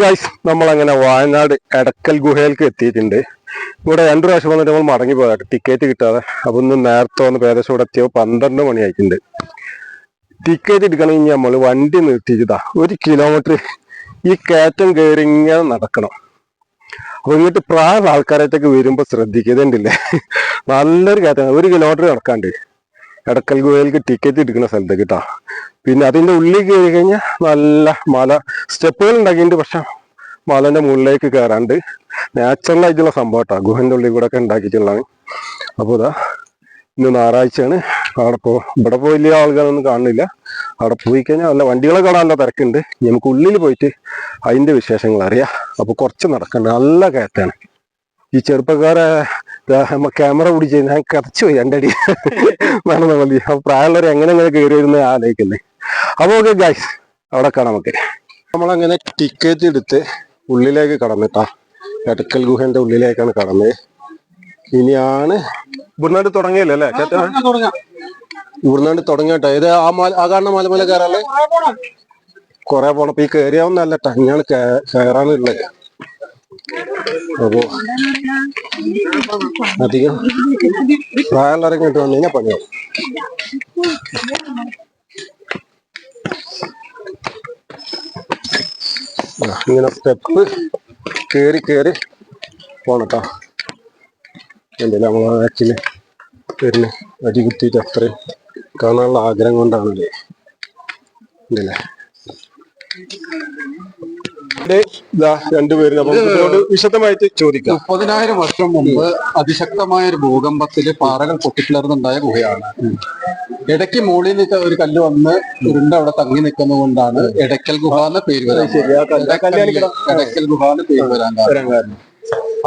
Guys നമ്മളങ്ങനെ വയനാട് എടക്കൽ ഗുഹയിലേക്ക് എത്തിയിട്ടുണ്ട്. ഇവിടെ രണ്ടു പ്രാവശ്യം വന്നിട്ട് നമ്മൾ മടങ്ങി പോയതാ. ടിക്കറ്റ് കിട്ടാതെ. അപ്പൊ ഇന്ന് നേരത്തെ വന്ന് ഏകദേശം ഇവിടെ എത്തിയപ്പോൾ പന്ത്രണ്ട് മണി ആയിട്ടുണ്ട് ടിക്കറ്റ് എടുക്കണമെങ്കിൽ നമ്മൾ വണ്ടി നിർത്തിച്ചതാ ഒരു കിലോമീറ്റർ ഈ കയറ്റം കയറി ഇങ്ങനെ നടക്കണം. അപ്പൊ ഇങ്ങോട്ട് പ്രായമുള്ള ആൾക്കാരായിട്ടൊക്കെ വരുമ്പോ ശ്രദ്ധിക്കുന്നുണ്ടല്ലേ നല്ലൊരു കയറ്റം. ഒരു കിലോമീറ്റർ നടക്കാണ്ട്. എടക്കൽ ഗുഹയിലേക്ക് ടിക്കറ്റ് എടുക്കുന്ന സ്ഥലത്തേക്ക് കേട്ടോ പിന്നെ അതിന്റെ ഉള്ളിൽ കയറി കഴിഞ്ഞാൽ നല്ല മല. സ്റ്റെപ്പുകൾ ഉണ്ടാക്കിയിട്ടുണ്ട് പക്ഷെ മലന്റെ മുകളിലേക്ക് കയറാണ്ട് നാച്ചുറൽ ആയിട്ടുള്ള സംഭവം കേട്ടോ ഗുഹന്റെ ഉള്ളിൽ കൂടെ ഒക്കെ ഉണ്ടാക്കിയിട്ടുള്ളതാണ്. അപ്പോൾ ഇതാ ഇന്ന് ഞായറാഴ്ചയാണ്. അവിടെ പോ ഇവിടെ പോയി വലിയ ആളുകളൊന്നും കാണുന്നില്ല. അവിടെ പോയി കഴിഞ്ഞാൽ നല്ല വണ്ടികളെ കാണാൻ നല്ല തിരക്കുണ്ട്. നമുക്ക് ഉള്ളിൽ പോയിട്ട് അതിന്റെ വിശേഷങ്ങൾ അറിയാം. അപ്പോൾ കുറച്ച് നടക്കേണ്ട. നല്ല കയറ്റാണ് ഈ ചെറുപ്പക്കാരെ ക്യാമറ പിടിച്ച് ഞാൻ കതച്ചു പോയി രണ്ടടി. നടന്ന മതി അപ്പൊ പ്രായമുള്ളവർ എങ്ങനെ എങ്ങനെ കയറി വരുന്ന ആലോചിക്കുന്നേ. അപ്പൊ ഓക്കെ ഗായ്സ് അവിടെ കാണാം നമുക്ക്. നമ്മളങ്ങനെ ടിക്കറ്റ് എടുത്ത് ഉള്ളിലേക്ക് കടന്നിട്ടാ എടക്കൽ ഗുഹന്റെ ഉള്ളിലേക്കാണ് കടന്നത് ഇനിയാണ് ഇവിടുന്നാണ്ട് തുടങ്ങിയല്ലേ അല്ലേ? ഇവിടുന്നാണ്ട് തുടങ്ങിയട്ടെ. ഇത് ആ മല ആ കാണുന്ന മലമല കയറാല്ലേ? കൊറേ പോണം. ഇപ്പൊ ഈ കയറിയാവുന്നല്ല ടഞ്ഞാണ് കയറാനുള്ളത് അപ്പോ അധികം പ്രായമുള്ളവരൊക്കെ ഇട്ട് വന്നു കഴിഞ്ഞാൽ പണിയാവും. ഇങ്ങനെ സ്റ്റെപ്പ് കയറി കേറി പോണട്ടോ. എന്തല്ലേ നമ്മൾ ആക്ച്വലി വരുന്ന? അടി കുത്തിയിട്ട് അത്രയും കാണാനുള്ള ആഗ്രഹം കൊണ്ടാണല്ലേ? ഇതാ രണ്ടുപേരും വിശദമായിട്ട് ചോദിക്കാം. മുപ്പതിനായിരം വർഷം മുമ്പ് അതിശക്തമായ ഒരു ഭൂകമ്പത്തിൽ പാറകൾ പൊട്ടിക്കിളർന്നുണ്ടായ ഗുഹയാണ്. ഇടയ്ക്ക് മുകളിൽ നിന്ന് ഒരു കല്ല് വന്ന് ഉരുണ്ട അവിടെ തങ്ങി നിൽക്കുന്നത് കൊണ്ടാണ് എടക്കൽ ഗുഹ എന്ന പേര് വരാൻ ഇടയ്ക്കൽ ഗുഹ എന്ന പേര് വരാൻ കാരണം.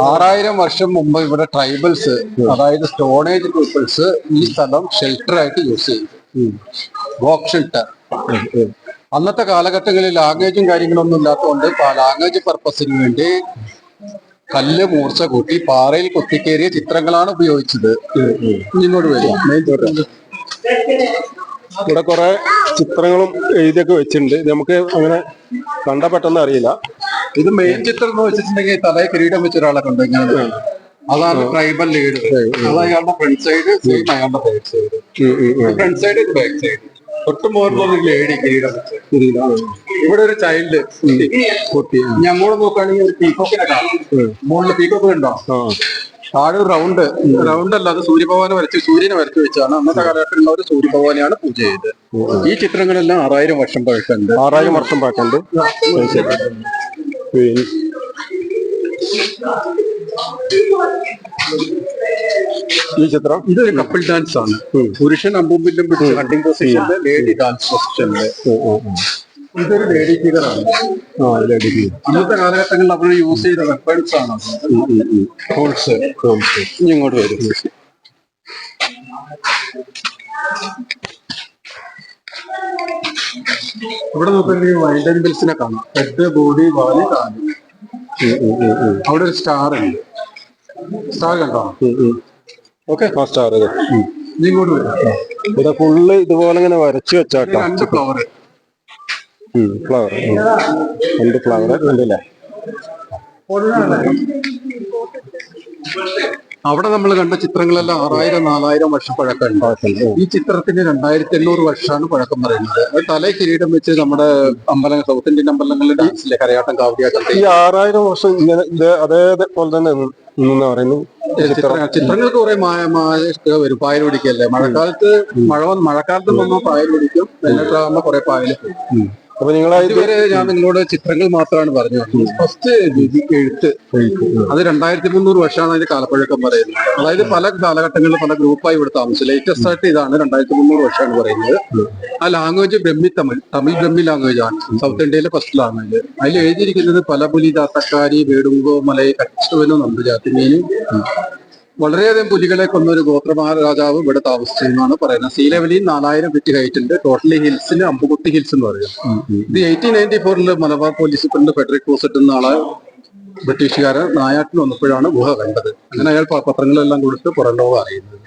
ആറായിരം വർഷം മുമ്പ് ഇവിടെ ട്രൈബൽസ് അതായത് സ്റ്റോണേജ് പീപ്പിൾസ് ഈ സ്ഥലം ഷെൽട്ടർ ആയിട്ട് യൂസ് ചെയ്തു. Box shelter. അന്നത്തെ കാലഘട്ടങ്ങളിൽ ലാംഗ്വേജും കാര്യങ്ങളൊന്നും ഇല്ലാത്തതുകൊണ്ട് ലാംഗ്വേജ് പർപ്പസിന് വേണ്ടി കല്ല് മൂർച്ച കൂട്ടി പാറയിൽ കുത്തിക്കേറിയ ചിത്രങ്ങളാണ് ഉപയോഗിച്ചത്. ഇങ്ങോട്ട് വരും. മെയിൻ. ഇവിടെ കുറെ ചിത്രങ്ങളും എഴുതിയൊക്കെ വെച്ചിട്ടുണ്ട്. നമുക്ക് അങ്ങനെ കണ്ട പെട്ടെന്ന് അറിയില്ല. ഇത് മെയിൻ ചിത്രം എന്ന് വെച്ചിട്ടുണ്ടെങ്കിൽ തലയെ കിരീടം വെച്ച ഒരാളെ കണ്ടു. ഇങ്ങനെ അതാണ് ട്രൈബൽ ലീഡ് അത് അയാളുടെ ഫ്രണ്ട് സൈഡ് സെയിം അയാളുടെ back side. Front side back side തൊട്ട് മുകളിലുള്ള ലേഡി കിരീടം ഇവിടെ ഒരു ചൈൽഡ് ഞാൻ ഞമ്മോട് നോക്കുകയാണെങ്കിൽ ഒരു പീക്കോക്കിനെ കാണാം. മുകളിൽ പീക്കോക്ക് ഉണ്ടോ? താഴെ ഒരു റൗണ്ട് റൗണ്ട് അല്ല അത് സൂര്യഭഗവാനെ വരച്ച് സൂര്യനെ വരച്ച് വെച്ചാണ് അന്നത്തെ കാലഘട്ടത്തിലുള്ള ഒരു സൂര്യഭഗവാനെയാണ് പൂജ ചെയ്തത്. ഈ ചിത്രങ്ങളെല്ലാം ആറായിരം വർഷം പഴക്കമുണ്ട്. ആറായിരം വർഷം പിന്നെ ഈ ചിത്രം? ഇത് കപ്പിൾ ഡാൻസ് ആണ്. പുരുഷൻ അമ്പുമ്പിലും പിടിച്ച് ഹണ്ടിങ് പൊസിഷനിൽ ലേഡി ഡാൻസ് പൊസിഷനിൽ ഇതൊരു ലേഡി ഫിഗർ ആണ്. ആ ലേഡി ഇന്നത്തെ കാലഘട്ടങ്ങളിൽ അവർ യൂസ് ചെയ്ത വെപ്പൺസ് ആണ് ഹോൾസ് ഇനി ഇങ്ങോട്ട് വരും. ഇവിടെ നോക്കുകയാണെങ്കിൽ വൈൽഡ് ആനിമൽസിനെ കാണാം. ഹെഡ് ബോഡി വാലി കാൽ. അവിടെ ഒരു സ്റ്റാർ ഉണ്ട്. സ്റ്റാർ കണ്ടോ? ഓക്കെ ആ സ്റ്റാർ ഇത്. നീ ഇങ്ങോട്ട് വരും. ഇവിടെ ഫുള്ള് ഇതുപോലെ ഇങ്ങനെ വരച്ചു ഇത് വെച്ചാട്ടോ രണ്ട് ഫ്ലവർ ഫ്ലവർ രണ്ട് ഫ്ലവർ ഉണ്ടല്ലേ? അവിടെ നമ്മൾ കണ്ട ചിത്രങ്ങളെല്ലാം ആറായിരം നാലായിരം വർഷം പഴക്കമുണ്ട്. ഈ ചിത്രത്തിന് രണ്ടായിരത്തി എണ്ണൂറ് വർഷമാണ് പഴക്കം പറയുന്നത്. തല കിരീടം വെച്ച് നമ്മുടെ അമ്പലങ്ങൾ സൗത്ത് ഇന്ത്യൻ അമ്പലങ്ങളിൽ ഡാൻസിലെ കരയാട്ടം കാവടിയാട്ടം ഈ ആറായിരം വർഷം ഇങ്ങനെ ഇത് അതേപോലെ തന്നെ നിന്ന് പറയുന്നു. ചിത്ര- ചിത്രങ്ങൾക്ക് കുറെ മായ വരും. പായൽ പിടിക്കല്ലേ? മഴക്കാലത്ത് മഴ മഴക്കാലത്ത് വന്നാൽ പായൽ പിടിക്കും. എന്നിട്ടാകുമ്പോ കുറെ പായൽ അപ്പൊ നിങ്ങളെ ഇതുവരെ ഞാൻ നിങ്ങളോട് ചിത്രങ്ങൾ മാത്രമാണ് പറഞ്ഞു ഫസ്റ്റ് എഴുത്ത് അത് രണ്ടായിരത്തി മുന്നൂറ് വർഷമാണ് അതിന്റെ കാലപ്പഴക്കം പറയുന്നത്. അതായത് പല കാലഘട്ടങ്ങളിൽ പല ഗ്രൂപ്പായി ഇവിടെ താമസിച്ചു. ലേറ്റസ്റ്റ് ആയിട്ട് ഇതാണ് രണ്ടായിരത്തി മുന്നൂറ് വർഷമാണ് പറയുന്നത്. ആ ലാംഗ്വേജ് ബ്രഹ്മി തമിഴ് തമിഴ് ബ്രഹ്മി ലാംഗ്വേജ് ആണ്. സൗത്ത് ഇന്ത്യയിലെ ഫസ്റ്റ് ലാംഗ്വേജ് അതിൽ എഴുതിയിരിക്കുന്നത് പല പുലി ദാത്തക്കാരി വേടുങ്കോ മലൈ കച്ചവനോ നമ്പുജാത്തിമീനും വളരെയധികം പുലികളെ കൊന്ന ഒരു ഗോത്രമാ രാജാവ് ഇവിടെ താമസിച്ചു എന്നാണ് പറയുന്നത്. സീ ലെവലിൽ നാലായിരം ഫിറ്റ് ഹൈറ്റ് ഉണ്ട്. ടോട്ടലി ഹിൽസിന് അമ്പുകുട്ടി ഹിൽസ് എന്ന് പറയും. ഇത് എയ്റ്റീൻ നയന്റി ഫോറിൽ Malabar police superintendent Frederick Fawcett എന്ന ആളെ ബ്രിട്ടീഷുകാരൻ നായാട്ടിൽ വന്നപ്പോഴാണ് ഗുഹ കണ്ടത്. അങ്ങനെ അയാൾ പത്രങ്ങളെല്ലാം കൊടുത്ത് പുറം ലോകം അറിയുന്നത്.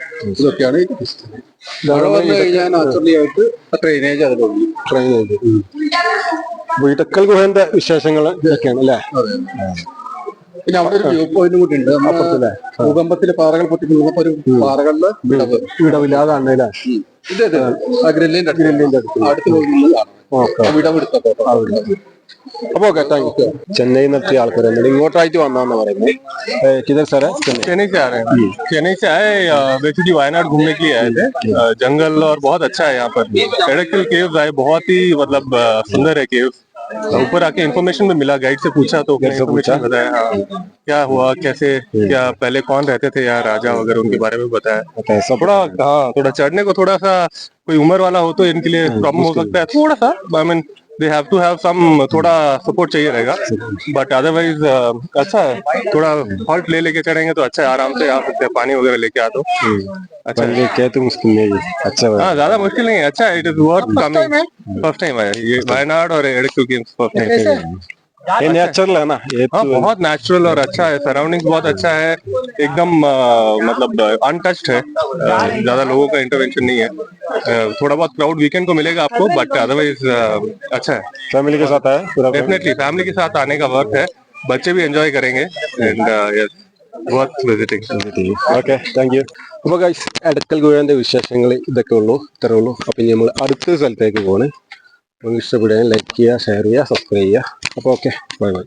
ഇതൊക്കെയാണ് ഹിസ്റ്ററി മഴ വന്നു കഴിഞ്ഞാൽ നാച്ചുറലി ആയിട്ട് ഡ്രെയിനേജ് അതിലുള്ളൂ ചെയ്ത് അപ്പൊ ഗുഹന്റെ വിശേഷങ്ങൾ ഇതൊക്കെയാണ് അല്ലേ? പിന്നെ അവിടെ ഒരു വ്യൂ പോയിന്റ് കൂടി ഉണ്ട് അപ്പുറത്തില്ലേ ഭൂകമ്പത്തില് പാറകൾ പൊട്ടിക്കുന്നപ്പോ ഒരു പാറകളില് വിടവ് ഇടവില്ലാതാണ് അല്ലേ ഇത് ഇത് ആ ഗ്രില്ലിന്റെ ഗ്രില്ലിന്റെ അടുത്ത് പോകുന്നത് കാണാം വിടവെടുത്തപ്പോ അപ്പൊ ഓക്കെ താങ്ക് യു ചെന്നൈയിൽ നിന്നെത്തിയ ആൾക്കാരുണ്ട് ഇങ്ങോട്ടായിട്ട് വന്നാന്ന് പറയുന്നത് ഏ, കിധർ സാറേ ചെന്നൈ चेन्नई से आ रहे हैं चेन्नई से आए बेसिकली वायनाड घूमने के लिए आए थे अ, जंगल और बहुत अच्छा है यहाँ पर एडक्कल केव्स आए बहुत ही मतलब अ, सुंदर है केव्स ऊपर आके इन्फॉर्मेशन में मिला गाइड से पूछा तो? इन्फॉर्मेशन बताया हाँ। क्या हुआ कैसे क्या पहले कौन रहते थे यार राजा वगैरह उनके बारे में बताया? थोड़ा हाँ थोड़ा चढ़ने को थोड़ा सा कोई उम्र वाला हो तो इनके लिए प्रॉब्लम हो सकता है। थोड़ा सा I mean they have to have some थोड़ा सपोर्ट चाहिए रहेगा। बट अदरवाइज़ अच्छा है। थोड़ा हॉल्ट ले लेके चढ़ेंगे तो अच्छा है। आराम से आ सकते हैं पानी वगैरह लेके आ दो। अच्छा ये क्या तुम मुश्किल नहीं है अच्छा है हाँ ज़्यादा मुश्किल नहीं है। अच्छा it is worth coming first time आया। ये वायनाड और एडक्यू गेम्स फ़र्स्ट टाइम ये नेचुरल है ना ये हाँ तो बहुत नेचुरल और अच्छा है सराउंडिंग्स बहुत अच्छा है एकदम अ, मतलब अनटच्ड है अ, ज्यादा लोगों का इंटरवेंशन नहीं है अ, थोड़ा बहुत क्राउड वीकेंड को मिलेगा आपको बट अदरवाइज अच्छा है फैमिली के साथ आए पूरा डेफिनेटली फैमिली के साथ आने का वर्थ है बच्चे भी एंजॉय करेंगे and yes worth visiting okay thank you അപ്പൊ ഗൈസ് എടക്കൽ ഗുഹന്റെ വിശേഷങ്ങൾ ഇതൊക്കെ ഉള്ളൂ ഇത്രേ ഉള്ളൂ അപ്പൊ ഇനി നമ്മൾ അടുത്ത സ്ഥലത്തേക്ക് പോകണം നിങ്ങൾക്ക് ഇഷ്ടപ്പെടുകയും ലൈക്ക് ചെയ്യുക ഷെയർ ചെയ്യുക സബ്സ്ക്രൈബ് ചെയ്യുക അപ്പോൾ ഓക്കെ ബൈ ബൈ.